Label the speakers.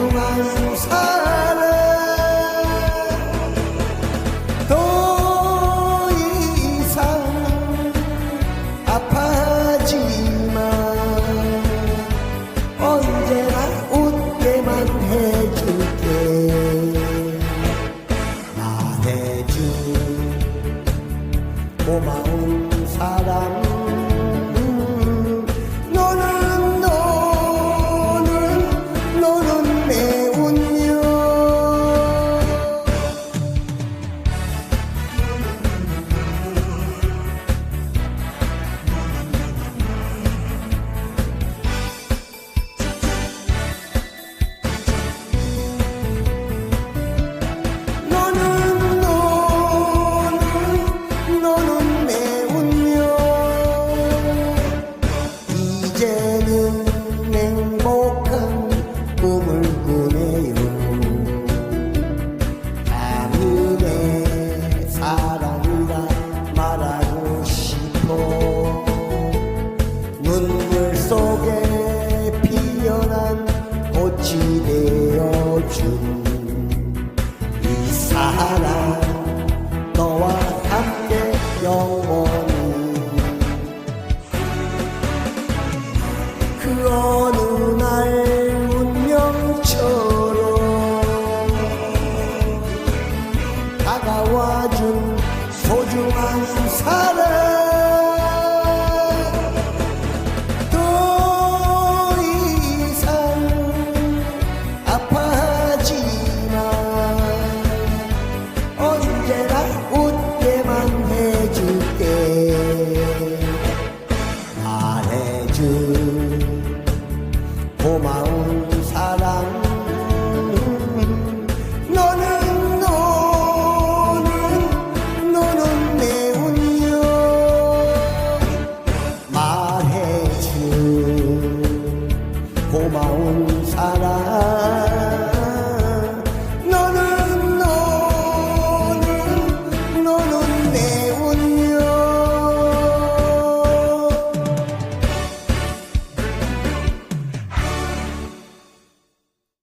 Speaker 1: 동안 살아 더 이상 아파하지 마 언제나 웃게만 해줄게. 말해준 고마운 사람 You. 帮忙。